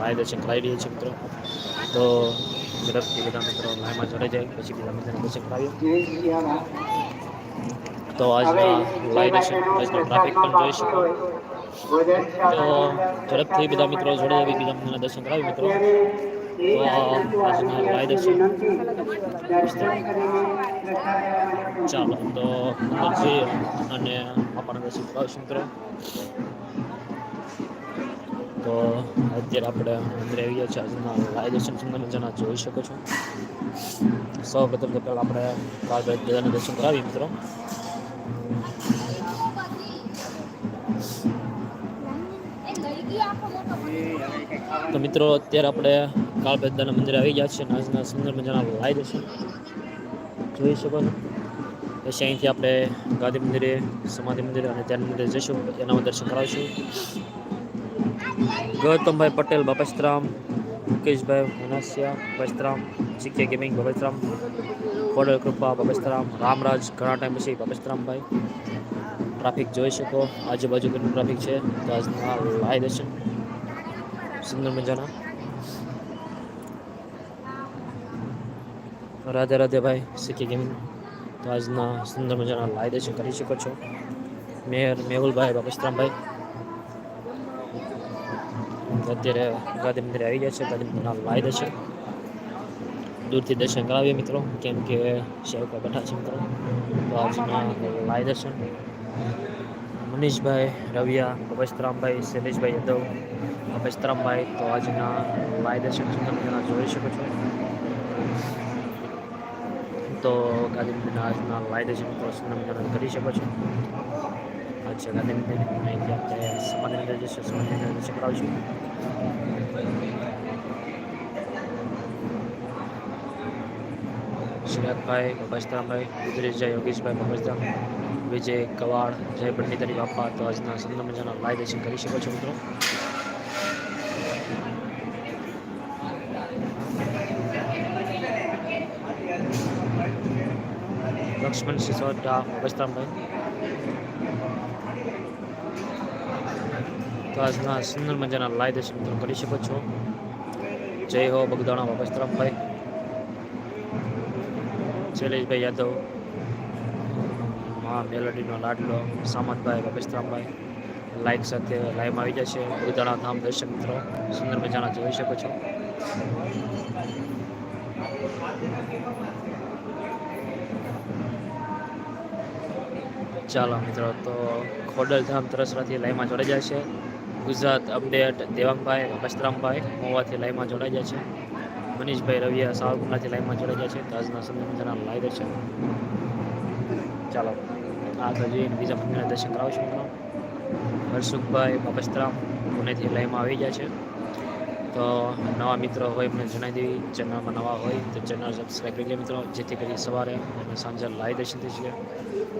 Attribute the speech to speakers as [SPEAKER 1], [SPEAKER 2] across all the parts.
[SPEAKER 1] Live દર્શન કરાવી રહ્યા છીએ મિત્રો. તો ઝડપથી બધા મિત્રો લાઈવમાં જોડાઈ જાય, પછી બધા મિત્રોને દર્શન કરાવીએ. તો આજના લાઈવ દર્શન આજનો ટ્રાફિક પણ જોઈ શકો. તો ઝડપથી બધા મિત્રો જોડાઈ જાય બીજા મિત્રોના દર્શન કરાવી મિત્રો. આજના લાઈવ દર્શન ચાલો, તો અને આપણને દર્શન કરાવશું, મિત્રો. તો અત્યારે આપણે અંદર આવી ગયા છે આજના લાઈવ દર્શન મજાના જોઈ શકો છો. સૌ પ્રથમ તો પહેલાં આપણે કાળભાઈ દાદાને દર્શન કરાવીએ મિત્રો. તો મિત્રો અત્યારે આપણે કાળ દાદાના મંદિરે આવી ગયા છે આજના સુંદર મજાના લાઈ દર્શન જોઈ શકો છો. પછી અહીંથી આપણે ગાંધી મંદિરે, સમાધિ મંદિરે અને ધ્યાન મંદિરે જઈશું. એના દર્શન કરાવીશું. ગૌતમભાઈ પટેલ બાપસ્તરામ મુકેશભાઈ મનાસિયા બાપસ્તરામ જીકે ગેમિંગ બાપસ્તરામ કોડલ કૃપા બાપસ્તરામ રામરાજ, ઘણા ટાઈમ પછી બાપસ્તરામભાઈ ટ્રાફિક જોઈ શકો. આજુબાજુ કેટલું ટ્રાફિક છે. તો આજના લાઈ દર્શન સુંદર મજાના. રાધે રાધે ભાઈ સિક્કી ગેમિંગ. તો આજના સુંદર મજાના લાઈ દર્શન કરી શકો છો. મેયર મેહુલભાઈ બાપસ્તરામભાઈ અત્યારે ગાંધી મંદિરે આવી ગયા છે ગાંધી મંદિરના દૂરથી દર્શન કરાવીએ મિત્રો, કેમ કે સેવકો બેઠા છે મિત્રો. તો આજના લાઈ દર્શન મનીષભાઈ, રવિયા અભસ્તરામભાઈ શૈલેષભાઈ યાદવ અભસ્તરામભાઈ તો આજના લાઈ દર્શન તમે મજાના જોઈ શકો છો. તો ગાંધી મંદિરના આજના લાઈ દર્શન મિત્રો, તમે કરી શકો છો. આ છે ગાંધી મંદિર અહીંથી આપણે સમાધિ મંદિર જઈશું સમાધિ મંદિર દર્શન કરાવીશું શિરાગભાઈ બબસ્તરામભાઈ ગુજરેશજા યોગેશભાઈ બબસ્તરામ વિજય કવાડ જય પંડિતારી બાપા તો આજના સુંદર મજાના લાઈ દર્શન કરી શકો છો મિત્રો લક્ષ્મણ સિસોદા બબસ્તરામભાઈ તો આજના સુંદર મજાના લાઈ દર્શન મિત્રો કરી શકો છો. જય હો બગદાણા બાબસ્તરામભાઈ શૈલેષભાઈ યાદવ. મા મેલડીનો લાડલો, સામતભાઈ બાબસ્તરામભાઈ લાઈક સાથે લાઈવમાં આવી જશે. બગદાણા ધામ દર્શન મિત્રો, સુંદર મજાના જોઈ શકો છો. ચાલો મિત્રો, તો ખોડલધામ, તરસરાથી લાઈવમાં જોડાઈ જાય છે ગુજરાત અપડેટ દેવાંગભાઈ વસ્ત્રામભાઈ મોવાથી લાઈવમાં જોડાઈ જાય છે. મનીષભાઈ રવિયા સાવરકુંડલાથી લાઈવમાં જોડાઈ જાય છે. આજના સુંદર મજાના લાઈવ દર્શન ચાલો આગળ જઈને બીજા મંદિરના દર્શન કરાવશું મિત્રો. હર્ષુખભાઈ બાપસ્તરામ પુણેથી લાઈવમાં આવી ગયા છે. તો નવા મિત્રો હોય એમને જણાવી દેવી. ચેનલમાં નવા હોય તો ચેનલ સબસ્ક્રાઈબ કરી લે મિત્રો. જેથી કરી સવારે અને સાંજે લાઈવ દર્શન થઈ શકે.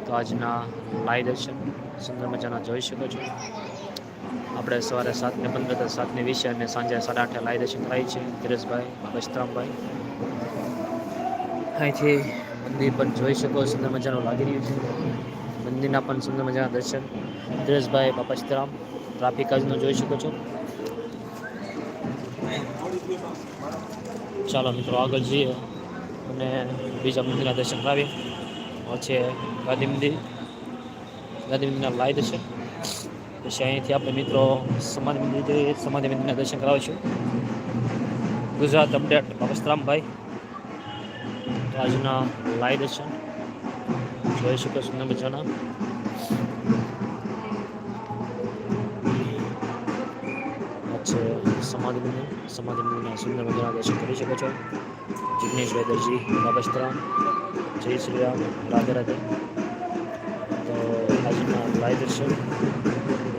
[SPEAKER 1] તો આજના લાઈવ દર્શન. સુંદર મજાના જોઈ શકો છો. આપણે સવારે સાતને પંદર દસ સાતને વીસે અને સાંજે સાડા આઠે લાઈવ દર્શન થાય છે. ધીરજભાઈ બસ્તરામભાઈ અહીંથી મંદિર પણ જોઈ શકો સુંદર મજાનું લાગી રહ્યું છે. મંદિરના પણ સુંદર મજાના દર્શન. ધીરજભાઈ બાપચરામ ટ્રાફિક આજનો જોઈ શકો છો. ચાલો મિત્રો, આગળ જઈએ અને બીજા મંદિરના દર્શન કરાવીએ. પછી ગાંધી મંદિર. ગાંધી મંદિરના લાઈ દર્શન. પછી અહીંથી આપણે મિત્રો સમાધિ મંદિર, સમાધિ મંદિરના દર્શન કરાવીશું ગુજરાત અપડેટ બાબસ્તરામભાઈ આજના લાઈ દર્શન. જોઈ શકો સુંદર મજાના છે સમાધિ મંદિર, સમાધિ મંદિરના સુંદર મજાના દર્શન કરી શકો છો. જિગ્નેશ વેદરજી બાબસ્તરામ જય શ્રી રામ, રાધે રાધે. તો આજના લાઈ દર્શન.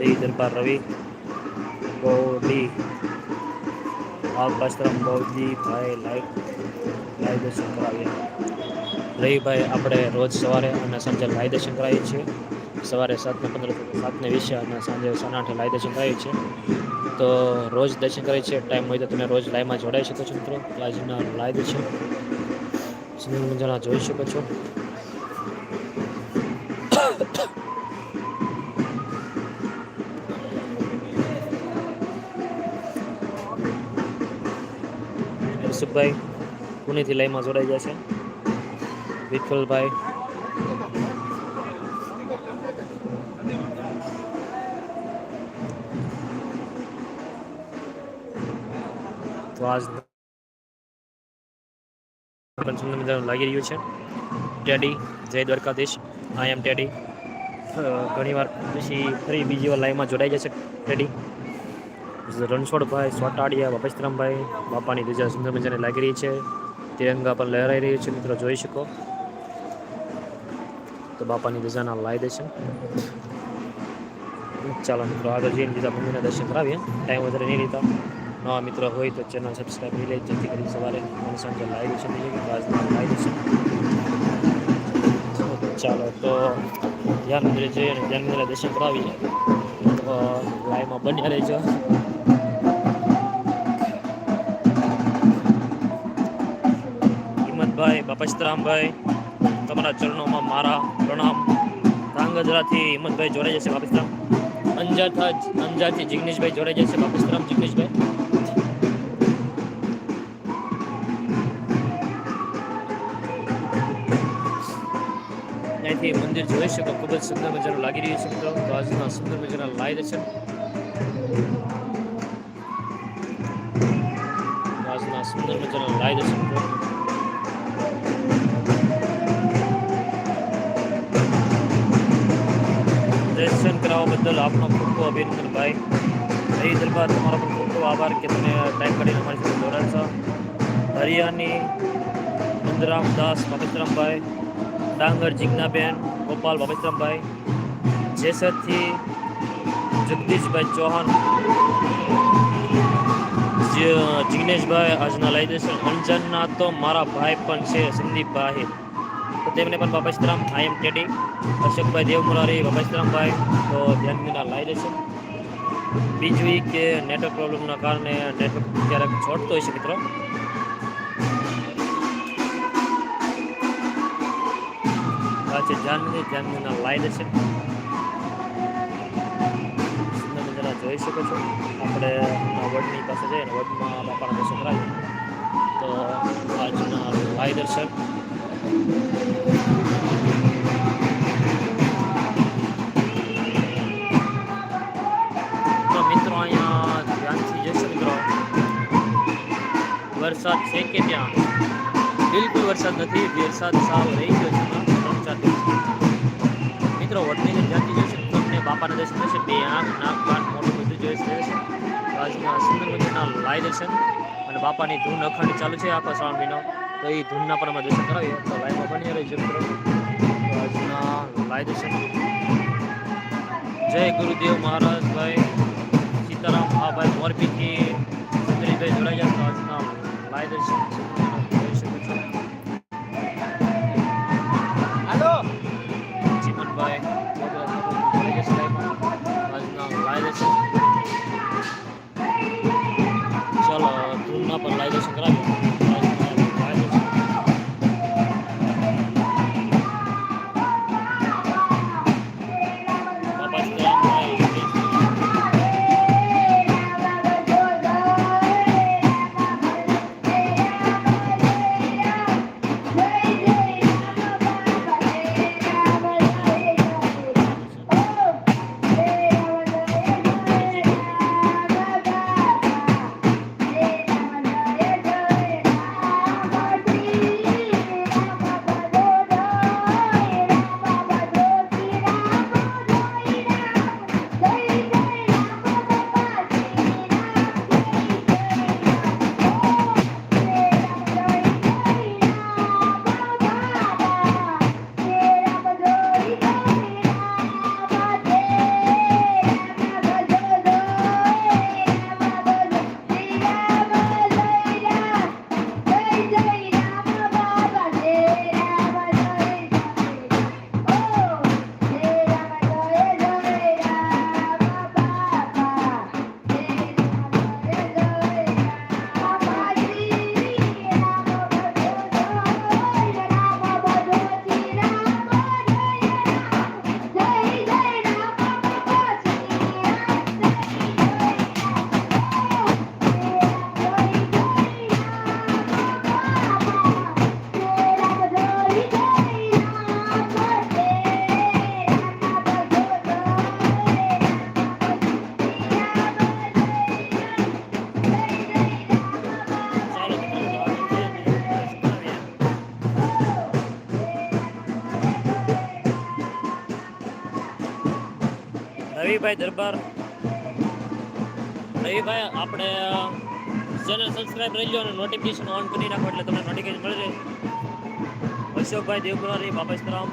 [SPEAKER 1] દેવી દરબાર રવિ. ગૌડી બાબસ્તરામ ગૌડી ભાઈ લાઈવ લાઈવ દર્શન કરાવીએ. રવિભાઈ, આપણે રોજ સવારે અને સાંજે લાઈ દર્શન કરાવીએ છીએ. સવારે સાતને પંદર સાતને વીસે અને સાંજે સાડા આઠે લાઈ દર્શન કરાવીએ છીએ. તો રોજ દર્શન કરાય છે ટાઈમ હોય તો તમે રોજ લાઈવમાં જોડાઈ શકો છો મિત્રો. આજના લાઈવ છે. સુંદર જોઈ શકો છો. હર્ષુભાઈ પુણેથી લાઈમાં જોડાઈ ગયા છે. વિઠ્ઠલભાઈ. તો આજ સુંદર મજાનું લાગી રહ્યું છે. ટેડી, જય દ્વારકાધીશ. આઈ એમ ટેડી. ઘણી વાર પછી ફરી બીજી વાર લાઈવમાં જોડાઈ જશે. ટેડી. રણછોડભાઈ સોટાડિયા બાપસ્તરામભાઈ બાપાની ધજા સુંદર મજાની લાગી રહી છે. તિરંગા પણ લહેરાઈ રહ્યું છે, મિત્રો, જોઈ શકો. તો બાપાની ધજાના લાઈ દર્શન ચાલો, મિત્રો, આગળ જઈને બીજા મંદિરના દર્શન કરાવીએ. ટાઈમ વધારે નહીં રહેતા નવા મિત્રો હોય તો ચેનલ સબસ્ક્રાઈબ કરી લે, જેથી કરી સવારે મને સાંજે લાઈવ શકે આજના લાઈવ દર્શન ચાલો, તો ધ્યાન મંદિરે જઈએ અને ધ્યાન મંદિરે દર્શન કરાવીએ. લાઈવમાં બન્યા રહેજો. બાપસ્તરામભાઈ તમારા ચરણોમાં મારા પ્રણામ. ધાંગધ્રાથી હિંમતભાઈ જોડાઈ જશે બાપસ્તરામ અંજારથી અંજારથી જિગ્નેશભાઈ જોડાઈ જશે બાપસ્તરામ જિગ્નેશભાઈ. અહીંથી મંદિર જોઈ શકો, ખૂબ જ સુંદર મજાનું લાગી રહ્યું છે મિત્રો. તો આજના સુંદર મજાના લાઈ દર્શન. આજના સુંદર મજાના લાઈ દર્શન. મિત્રો દર્શન કરાવવા બદલ આપનો ખૂબ ખૂબ અભિનંદન ભાઈ. હરી દરબાર તમારો પણ ખૂબ ખૂબ આભાર કે તમે ટાઈમ કાઢીને અમારી સાથે જોડાયા છો. હરિયાની નંદરામ દાસ પવિત્રમભાઈ ડાંગર જિજ્ઞાબેન, ગોપાલ બાબેશ્રામભાઈ જેસરથી જગદીશભાઈ ચૌહાણ જિગ્નેશભાઈ આજના લાઈ દેશે અંજનના તો મારા ભાઈ પણ છે સંદીપભાઈ. તો તેમને પણ બાબાશ્રામ આઈ એમ ટેડી, અશોકભાઈ દેવમુરારી બાબાશ્રામભાઈ તો ધ્યાન વિના લાઈ દર્શન બીજું એ કે નેટવર્ક પ્રોબ્લેમના કારણે નેટવર્ક ક્યારેક છોડતો હોય છે મિત્રો. છે જાનવી, જાનવીના લાઈ દર્શન તમે જરા જોઈ શકો છો. આપણે વડની પાસે જઈએ વડમાં બાપાના દર્શન કરાવીએ. તો આજના લાઈ દર્શન. તો મિત્રો અહીંયા ધ્યાનથી જશો મિત્રો. વરસાદ છે કે ત્યાં? બિલકુલ વરસાદ નથી વરસાદ સાવ રહી ગયો છે ત્રણ ચાર દિવસ. મિત્રો વડનીને ધ્યાનથી જોઈ છે તમને બાપાના દર્શન થશે. બે આંખ, નાક, કાન મોટું બધું જોઈ છે. આજના સુંદર મજાના લાય દર્શન. અને બાપાની ધૂન અખંડ ચાલુ છે આખો શ્રાવણ મહિનો. તો એ ધૂનના પણ અમે દર્શન કરાવીએ. તો લાઈવમાં બની રહેજો મિત્રો. તો આજના લાઈવ દર્શન જય ગુરુદેવ મહારાજ ભાઈ. સીતારામ, આ ભાઈ મોરબીથી સુંદરીભાઈ જોડાઈ જાય આજના લાઈવ દર્શન રવિભાઈ દરબાર. રવિભાઈ આપણે ચેનલ સબસ્ક્રાઇબ રહી લો અને નોટિફિકેશન ઓન કરી રાખો એટલે તમને નોટિફિકેશન મળે અશોકભાઈ દેવગુરારી બાપસ્તરામ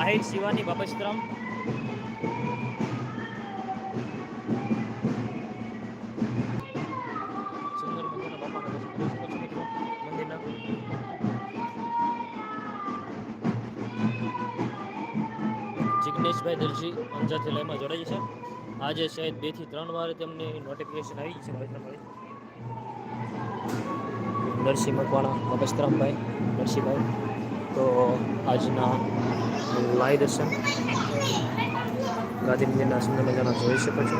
[SPEAKER 1] આહિર શિવાની બાપસ્તરામ જિગ્નેશભાઈ દરજી અંજારથી લાઈમાં જોડાઈ છે. આજે શાયદ બેથી ત્રણ વાર તેમની નોટિફિકેશન આવી છે ભાઈ તમારી નરસિંહ મકવાણા અબસ્તરામભાઈ નરસિંહભાઈ. તો આજના લાઈ દર્શન. ગાંધી મંદિરના સુંદર મજાના જોઈ શકો છો.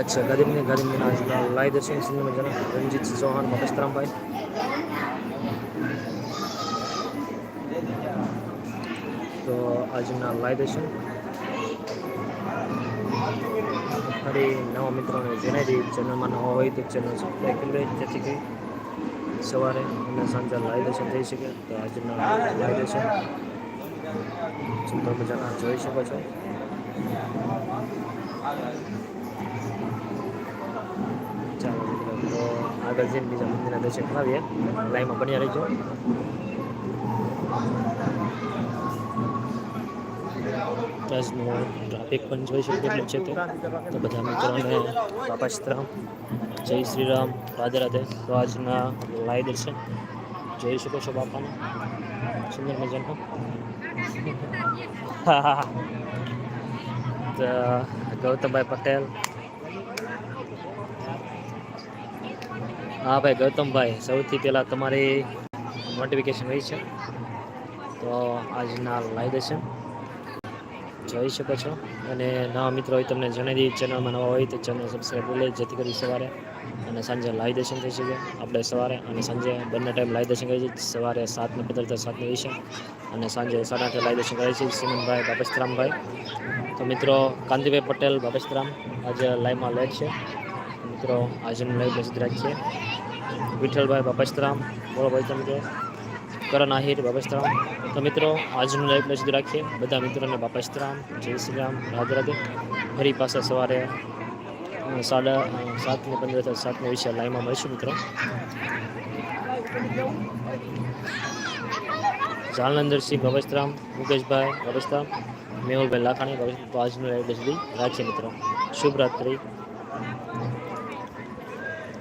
[SPEAKER 1] અચ્છા, ગાંધી મંદિર, ગાંધી મંદિરના આજના લાઈ દર્શન, સુંદર મજાના. રણજીત ચૌહાણ અબસ્તરામભાઈ તો આજના લાઈવ છે ફરી નવા મિત્રોને જણાવી દઈએ ચેનલમાં નવા હોય તો ચેનલ સબસ્ક્રાઈબ કરી લે, જેથી કરી સવારે અને સાંજે લાઈવ દર્શન થઈ શકે. તો આજના લાઈવ દર્શન સુંદર મજાના જોઈ શકો છો. ચાલો મિત્રો, તો આગળ જઈને બીજા મંદિરના દર્શન કરાવીએ. લાઈવમાં બન્યા રહીજો. આજનું ટ્રાફિક પણ જોઈ શકો એટલું છે તે બધા મિત્રોને બાપા જય શ્રી રામ, રાધે રાધે. તો આજના લાઈ દર્શન જોઈ શકો છો બાપાને. સુંદર મજાનો. તો ગૌતમભાઈ પટેલ. હા ભાઈ, ગૌતમભાઈ, સૌથી પહેલાં તમારી નોટિફિકેશન રહી છે. તો આજના લાઈ દર્શન જોઈ શકો છો. અને નવા મિત્રો હોય તમને જણાવી દઈએ, ચેનલમાં નવા હોય તો ચેનલ સબસ્ક્રાઈબ કરી લે, જેથી કરી સવારે અને સાંજે લાઈવ દર્શન થઈ શકે. આપણે સવારે અને સાંજે બંને ટાઈમ લાઈવ દર્શન કરીએ છીએ. સવારે સાતને પંદર સાતને વીસે અને સાંજે સાડા આઠે લાઈવ દર્શન કરીએ છીએ સિમનભાઈ બાપસ્તરામભાઈ તો મિત્રો, કાંતિભાઈ પટેલ બાપસ્તરામ આજે લાઈવમાં લેટ છે. મિત્રો, આજનું લાઈવ પ્રસિદ્ધ રાખીએ. વિઠ્ઠલભાઈ બાપસ્તરામ બોલો ભાઈ તો મિત્રો કરણ આહિર બાપસ્તરામ. તો મિત્રો આજનું લાઈવ પ્રસિદ્ધ રાખીએ. બધા મિત્રોને બાપસ્તરામ. જય શ્રી રામ. રાધે રાધે. ફરી પાછા સવારે અ, સાડા અ, સાતને પંદર સાતને વિશે લાઈવમાં મળીશું મિત્રો. જાલનંદરસિંહ બાબસ્તરામ મુકેશભાઈ બાબસ્તરામ મેહુલભાઈ લાખાણી બાબસ્તરામ. તો આજનું લાઈવ સુધી રાખીએ મિત્રો. શુભ રાત્રિ.